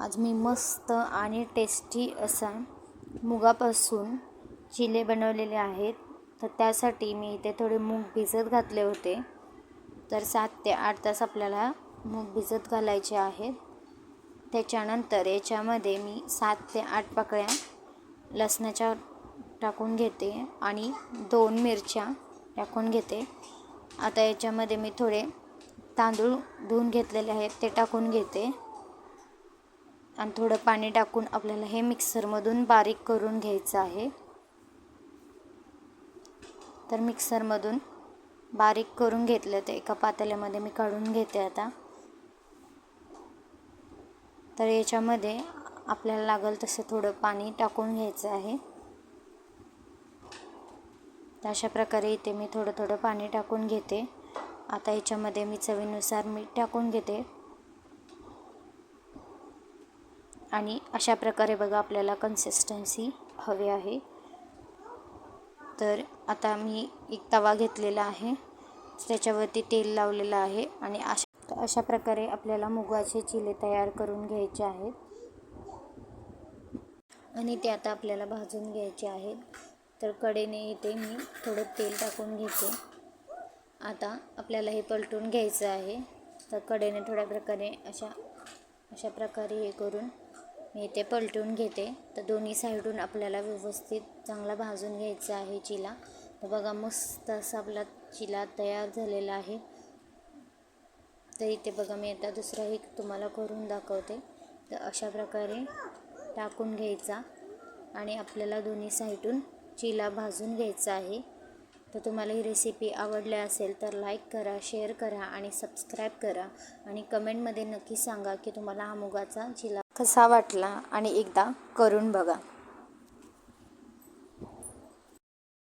आज मी मस्त आणि टेस्टी असा मुगापासून चिले बनवलेले आहेत. तर त्यासाठी मी इथे थोडे मूग भिजत घातले होते. तर सात ते आठ तास आपल्याला मूग भिजत घालायचे आहेत. त्याच्यानंतर याच्यामध्ये मी सात ते आठ पाकळ्या लसणाच्या टाकून घेते आणि दोन मिरच्या टाकून घेते. आता याच्यामध्ये मी थोडे तांदूळ धुवून घेतलेले आहेत ते टाकून घेते. आणि थोडं पाणी टाकून आपल्याला हे मिक्सरमधून बारीक करून घ्यायचं आहे. तर मिक्सरमधून बारीक करून घेतलं ते एका पातेल्यामध्ये मी काढून घेते आता. तर याच्यामध्ये आपल्याला लागेल तसं थोडं पाणी टाकून घ्यायचं आहे. तर अशा प्रकारे इथे मी थोडं थोडं पाणी टाकून घेते. आता याच्यामध्ये मी चवीनुसार मीठ टाकून घेते. आणि अशा प्रकारे बघा आपल्याला कन्सिस्टन्सी हवी आहे. तर आता मी एक तवा घेतलेला आहे. त्याच्यावरती तेल लावलेलं आहे आणि अशा अशा प्रकारे आपल्याला मुगाचे चिले तयार करून घ्यायचे आहेत. आणि ते आता आपल्याला भाजून घ्यायचे आहेत. तर कडेने इथे मी थोडं तेल टाकून घेते. आता आपल्याला हे पलटून घ्यायचं आहे. तर कडेने थोड्या प्रकारे अशा अशा प्रकारे हे करून मी इथे पलटून घेते. तर दोन्ही साईडून आपल्याला व्यवस्थित चांगला भाजून घ्यायचा आहे चिला. तर बघा मस्त असा आपला चिला तयार झालेला आहे. तर इथे बघा मी आता दुसरा एक तुम्हाला करून दाखवते. तर अशा प्रकारे टाकून घ्यायचा. आणि आपल्याला दोन्ही साईडून चिला भाजून घ्यायचा आहे. तर तुम्हाला ही रेसिपी आवडली असेल तर लाईक करा शेअर करा आणि सबस्क्राईब करा. आणि कमेंटमध्ये नक्की सांगा की तुम्हाला हा मुगाचा चिला कसा वाटला आणि एकदा करून बघा.